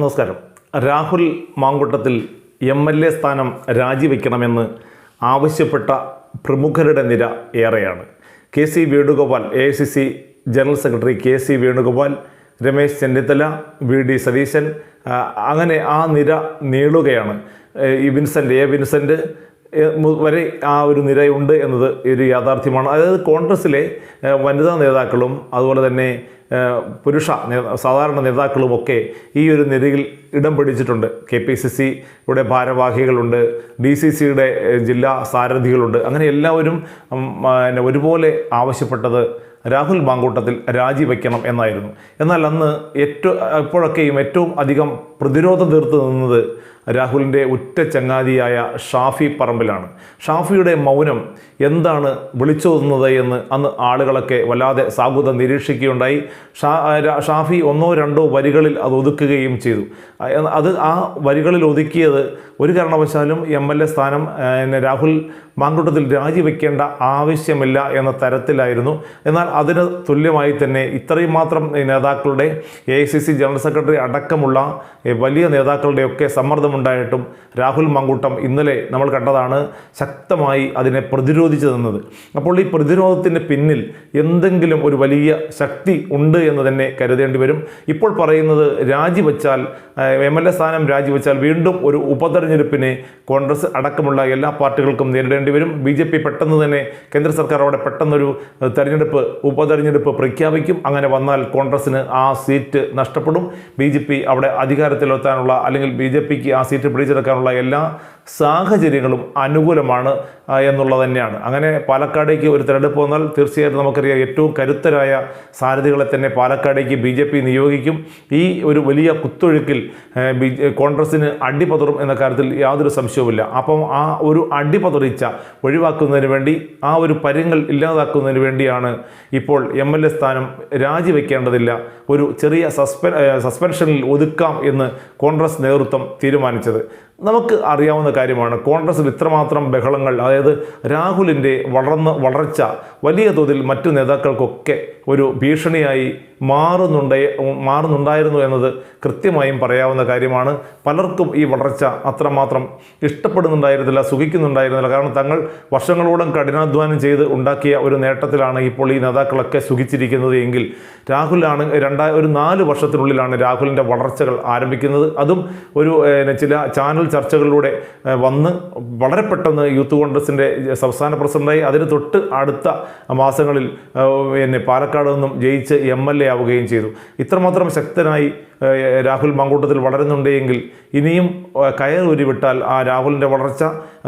നമസ്കാരം. Rahul Mamkootathil M L A സ്ഥാനം രാജിവെക്കണമെന്ന് ആവശ്യപ്പെട്ട പ്രമുഖരുടെ നിര ഏറെയാണ്. K C Venugopal A I C C general secretary K C Venugopal Ramesh Chennithala V D Satheesan അങ്ങനെ ആ നിര നീളുകയാണ്. ഈ വിൻസെന്റ് എ വിൻസെന്റ് വരെ ആ ഒരു നിരയുണ്ട് എന്നത് ഒരു യാഥാർത്ഥ്യമാണ്. അതായത് കോൺഗ്രസ്സിലെ വനിതാ നേതാക്കളും അതുപോലെ തന്നെ പുരുഷ സാധാരണ നേതാക്കളുമൊക്കെ ഈ ഒരു നിരയിൽ ഇടം പിടിച്ചിട്ടുണ്ട്. കെ പി സി സിയുടെ ഭാരവാഹികളുണ്ട് ഡി സി സിയുടെ ജില്ലാ സാരഥികളുണ്ട്. അങ്ങനെ എല്ലാവരും പിന്നെ ഒരുപോലെ ആവശ്യപ്പെട്ടത് രാഹുൽ മാങ്കൂട്ടത്തിൽ രാജിവെക്കണം എന്നായിരുന്നു. എന്നാൽ അന്ന് ഏറ്റവും അപ്പോഴൊക്കെയും ഏറ്റവും അധികം പ്രതിരോധം തീർത്ത് നിന്നത് രാഹുലിന്റെ ഉറ്റ ചങ്ങാതിയായ ഷാഫി പറമ്പിലാണ്. ഷാഫിയുടെ മൗനം എന്താണ് വിളിച്ചോതുന്നത് എന്ന് അന്ന് ആളുകളൊക്കെ വല്ലാതെ സാഗുത നിരീക്ഷിക്കുകയുണ്ടായി. ഷാ ഷാഫി ഒന്നോ രണ്ടോ വരികളിൽ അത് ഒതുക്കുകയും ചെയ്തു. അത് ആ വരികളിൽ ഒതുക്കിയത് ഒരു കാരണവശാലും എം എൽ എ സ്ഥാനം രാഹുൽ മാങ്കൂട്ടത്തിൽ രാജിവെക്കേണ്ട ആവശ്യമില്ല എന്ന തരത്തിലായിരുന്നു. എന്നാൽ അതിന് തുല്യമായി തന്നെ ഇത്രയും മാത്രം നേതാക്കളുടെ A I C C general secretary അടക്കമുള്ള വലിയ നേതാക്കളുടെയൊക്കെ സമ്മർദ്ദമുണ്ടായിട്ടും രാഹുൽ മങ്കൂട്ടം ഇന്നലെ നമ്മൾ കണ്ടതാണ് ശക്തമായി അതിനെ പ്രതിരോധിച്ചു നിന്നത് അപ്പോൾ ഈ പ്രതിരോധത്തിന്റെ പിന്നിൽ എന്തെങ്കിലും ഒരു വലിയ ശക്തി ഉണ്ട് എന്ന് തന്നെ കരുതേണ്ടി വരും. ഇപ്പോൾ പറയുന്നത് രാജിവെച്ചാൽ എം എൽ എ സ്ഥാനം രാജിവെച്ചാൽ വീണ്ടും ഒരു ഉപതെരഞ്ഞെടുപ്പിനെ കോൺഗ്രസ് അടക്കമുള്ള എല്ലാ പാർട്ടികൾക്കും നേരിടേണ്ടി വരും. ബി ജെ പി പെട്ടെന്ന് തന്നെ കേന്ദ്ര സർക്കാർ അവിടെ പെട്ടെന്നൊരു തെരഞ്ഞെടുപ്പ് ഉപതെരഞ്ഞെടുപ്പ് പ്രഖ്യാപിക്കും. അങ്ങനെ വന്നാൽ കോൺഗ്രസിന് ആ സീറ്റ് നഷ്ടപ്പെടും. ബി അവിടെ അധികാരത്തിലെത്താനുള്ള അല്ലെങ്കിൽ ബി ആ സീറ്റ് പിടിച്ചെടുക്കാനുള്ള എല്ലാ സാഹചര്യങ്ങളും അനുകൂലമാണ് എന്നുള്ളത് തന്നെയാണ്. അങ്ങനെ പാലക്കാടേക്ക് ഒരു തെരഞ്ഞെടുപ്പ് വന്നാൽ തീർച്ചയായിട്ടും നമുക്കറിയാം ഏറ്റവും കരുത്തരായ സാരഥികളെ തന്നെ പാലക്കാടേക്ക് ബി ജെ പി നിയോഗിക്കും. ഈ ഒരു വലിയ കുത്തൊഴുക്കിൽ ബി കോൺഗ്രസിന് അടിപതറും എന്ന കാര്യത്തിൽ യാതൊരു സംശയവുമില്ല. അപ്പം ആ ഒരു അടിപതറിച്ച ഒഴിവാക്കുന്നതിന് വേണ്ടി ആ ഒരു പരിങ്ങൾ ഇല്ലാതാക്കുന്നതിന് വേണ്ടിയാണ് ഇപ്പോൾ എം എൽ എ സ്ഥാനം രാജിവെക്കേണ്ടതില്ല. ഒരു ചെറിയ സസ്പെൻ സസ്പെൻഷനിൽ ഒതുക്കാം എന്ന് കോൺഗ്രസ് നേതൃത്വം തീരുമാനിച്ചത്. നമുക്ക് അറിയാവുന്ന കാര്യമാണ്. കോൺഗ്രസിൽ ഇത്രമാത്രം ബഹളങ്ങൾ അതായത് രാഹുലിന്റെ വളർന്ന് വളർച്ച വലിയ തോതിൽ മറ്റു നേതാക്കൾക്കൊക്കെ ഒരു ഭീഷണിയായി മാറുന്നുണ്ടേ മാറുന്നുണ്ടായിരുന്നു എന്നത് കൃത്യമായും പറയാവുന്ന കാര്യമാണ്. പലർക്കും ഈ വളർച്ച അത്രമാത്രം ഇഷ്ടപ്പെടുന്നുണ്ടായിരുന്നില്ല സുഖിക്കുന്നുണ്ടായിരുന്നില്ല. കാരണം തങ്ങൾ വർഷങ്ങളോളം കഠിനാധ്വാനം ചെയ്ത് ഉണ്ടാക്കിയ ഒരു നേട്ടത്തിലാണ് ഇപ്പോൾ ഈ നേതാക്കളൊക്കെ സുഖിച്ചിരിക്കുന്നത് എങ്കിൽ രാഹുലാണ് രണ്ടാ ഒരു നാല് വർഷത്തിനുള്ളിലാണ് രാഹുലിന്റെ വളർച്ചകൾ ആരംഭിക്കുന്നത്. അതും ഒരു ചില ചാനൽ ചർച്ചകളിലൂടെ വന്ന് വളരെ പെട്ടെന്ന് യൂത്ത് കോൺഗ്രസിന്റെ സംസ്ഥാന പ്രസിഡന്റായി. അതിന് തൊട്ട് അടുത്ത മാസങ്ങളിൽ പിന്നെ പാലക്കാട് നിന്നും ജയിച്ച് എം എൽ എ ആവുകയും ചെയ്തു. ഇത്രമാത്രം ശക്തനായി രാഹുൽ മങ്കൂട്ടത്തിൽ വളരുന്നുണ്ട് എങ്കിൽ ഇനിയും കയർ ഉരുവിട്ടാൽ ആ രാഹുലിന്റെ വളർച്ച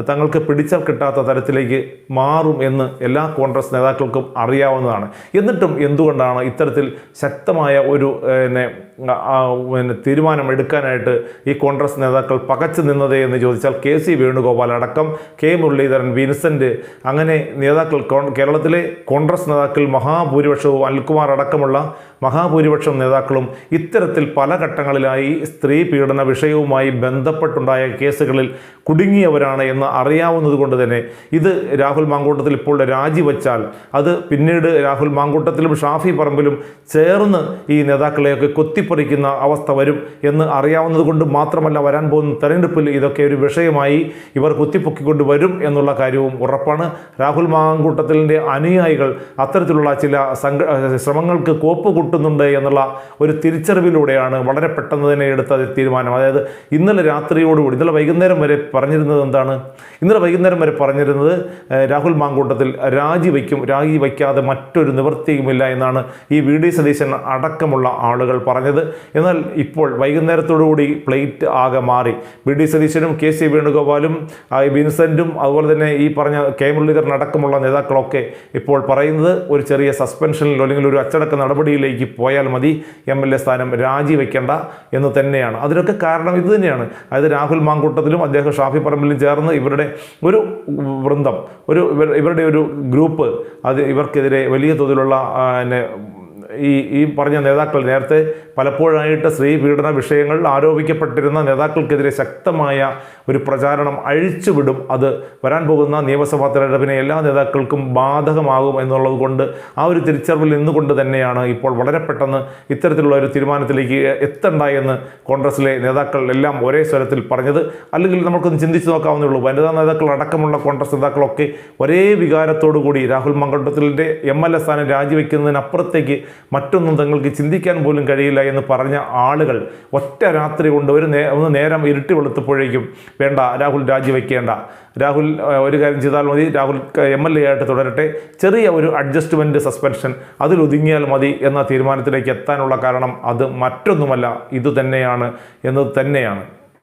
തങ്ങൾക്ക് പിടിച്ചാൽ കിട്ടാത്ത തരത്തിലേക്ക് മാറും എന്ന് എല്ലാ കോൺഗ്രസ് നേതാക്കൾക്കും അറിയാവുന്നതാണ്. എന്നിട്ടും എന്തുകൊണ്ടാണ് ഇത്തരത്തിൽ ശക്തമായ ഒരു പിന്നെ പിന്നെ തീരുമാനം എടുക്കാനായിട്ട് ഈ കോൺഗ്രസ് നേതാക്കൾ പകച്ചു നിന്നത് എന്ന് ചോദിച്ചാൽ കെ സി വേണുഗോപാൽ അടക്കം കെ മുരളീധരൻ വിൻസെന്റ് അങ്ങനെ നേതാക്കൾ കേരളത്തിലെ കോൺഗ്രസ് നേതാക്കൾ മഹാഭൂരിപക്ഷവും അനിൽകുമാർ അടക്കമുള്ള മഹാഭൂരിപക്ഷം നേതാക്കളും ഇത്തരത്തിൽ പല ഘട്ടങ്ങളിലായി സ്ത്രീ പീഡന വിഷയവുമായി ബന്ധപ്പെട്ടുണ്ടായ കേസുകളിൽ കുടുങ്ങിയവരാണ് എന്ന് അറിയാവുന്നതുകൊണ്ട് തന്നെ ഇത് രാഹുൽ മാങ്കൂട്ടത്തിൽ ഇപ്പോൾ രാജിവെച്ചാൽ അത് പിന്നീട് രാഹുൽ മാങ്കൂട്ടത്തിലും ഷാഫി പറമ്പിലും ചേർന്ന് ഈ നേതാക്കളെയൊക്കെ കൊത്തിപ്പറിക്കുന്ന അവസ്ഥ വരും എന്ന് അറിയാവുന്നതുകൊണ്ട് മാത്രമല്ല വരാൻ പോകുന്ന തെരഞ്ഞെടുപ്പിൽ ഇതൊക്കെ ഒരു വിഷയമായി ഇവർ കുത്തിപ്പൊക്കിക്കൊണ്ട് വരും എന്നുള്ള കാര്യവും ഉറപ്പാണ്. രാഹുൽ മാങ്കൂട്ടത്തിന്റെ അനുയായികൾ അത്തരത്തിലുള്ള ചില സംഘ ശ്രമങ്ങൾക്ക് കോപ്പ് കൂട്ടുന്നുണ്ട് എന്നുള്ള ഒരു തിരിച്ചറിവിലൂടെയാണ് വളരെ പെട്ടെന്ന് തന്നെ എടുത്ത തീരുമാനം. അതായത് ഇന്നലെ രാത്രിയോടുകൂടി ഇന്നലെ വൈകുന്നേരം വരെ പറഞ്ഞിരുന്നത് എന്താണ്? ഇന്നലെ വൈകുന്നേരം വരെ പറഞ്ഞിരുന്നത് രാഹുൽ മാങ്കൂട്ടത്തിൽ രാജിവയ്ക്കും രാജിവയ്ക്കാതെ മറ്റൊരു നിവൃത്തിയുമില്ല എന്നാണ് ഈ വി ഡി സതീശൻ അടക്കമുള്ള ആളുകൾ പറഞ്ഞത്. എന്നാൽ ഇപ്പോൾ വൈകുന്നേരത്തോടുകൂടി പ്ലേറ്റ് ആകെ മാറി. വി ഡി സതീശനും കെ സി വേണുഗോപാലും വിൻസെന്റും അതുപോലെ തന്നെ ഈ പറഞ്ഞ കെ മുരളീധരൻ അടക്കമുള്ള നേതാക്കളൊക്കെ ഇപ്പോൾ പറയുന്നത് ഒരു ചെറിയ സസ്പെൻഷനിലോ അല്ലെങ്കിൽ ഒരു അച്ചടക്ക നടപടിയിലേക്ക് പോയാൽ മതി. എം എൽ എ സ്ഥാനം രാജിവെക്കേണ്ട എന്ന് തന്നെയാണ്. അതിനൊക്കെ കാരണം ഇത് തന്നെയാണ്. അതായത് രാഹുൽ മാങ്കൂട്ടത്തിലും അദ്ദേഹം ഷാഫി പറമ്പിലും ചേർന്ന് ഇവരുടെ ഒരു വൃന്ദം ഒരു ഇവരുടെ ഒരു ഗ്രൂപ്പ് അത് ഇവർക്കെതിരെ വലിയ തോതിലുള്ള പിന്നെ ഈ ഈ പറഞ്ഞ നേതാക്കൾ നേരത്തെ പലപ്പോഴായിട്ട് സ്ത്രീ പീഡന വിഷയങ്ങൾ ആരോപിക്കപ്പെട്ടിരുന്ന നേതാക്കൾക്കെതിരെ ശക്തമായ ഒരു പ്രചാരണം അഴിച്ചുവിടും. അത് വരാൻ പോകുന്ന നിയമസഭാ തെരഞ്ഞെടുപ്പിനെ എല്ലാ നേതാക്കൾക്കും ബാധകമാകും എന്നുള്ളത് കൊണ്ട് ആ ഒരു തിരിച്ചറിവിൽ നിന്നുകൊണ്ട് തന്നെയാണ് ഇപ്പോൾ വളരെ പെട്ടെന്ന് ഇത്തരത്തിലുള്ള ഒരു തീരുമാനത്തിലേക്ക് എത്തണ്ട എന്ന് കോൺഗ്രസിലെ നേതാക്കൾ എല്ലാം ഒരേ സ്വരത്തിൽ പറഞ്ഞത്. അല്ലെങ്കിൽ നമുക്കൊന്ന് ചിന്തിച്ച് നോക്കാവുന്നേ ഉള്ളൂ. വനിതാ നേതാക്കൾ അടക്കമുള്ള കോൺഗ്രസ് നേതാക്കളൊക്കെ ഒരേ വികാരത്തോടുകൂടി രാഹുൽ മങ്കണ്ഡത്തിലിന്റെ എം എൽ എ സ്ഥാനം രാജിവെക്കുന്നതിനപ്പുറത്തേക്ക് മറ്റൊന്നും തങ്ങൾക്ക് ചിന്തിക്കാൻ പോലും കഴിയില്ല എന്ന് പറഞ്ഞ ആളുകൾ ഒറ്റ രാത്രി കൊണ്ട് ഒരു നേ ഒന്ന് നേരം ഇരുട്ടി വെളുത്തപ്പോഴേക്കും വേണ്ട രാഹുൽ രാജിവെക്കേണ്ട. രാഹുൽ ഒരു കാര്യം ചെയ്താൽ മതി രാഹുൽ എം എൽ എ ആയിട്ട് തുടരട്ടെ. ചെറിയ ഒരു അഡ്ജസ്റ്റ്മെന്റ് സസ്പെൻഷൻ അതിലൊതുങ്ങിയാൽ മതി എന്ന തീരുമാനത്തിലേക്ക് എത്താനുള്ള കാരണം അത് മറ്റൊന്നുമല്ല. ഇതുതന്നെയാണ് എന്നത് തന്നെയാണ്.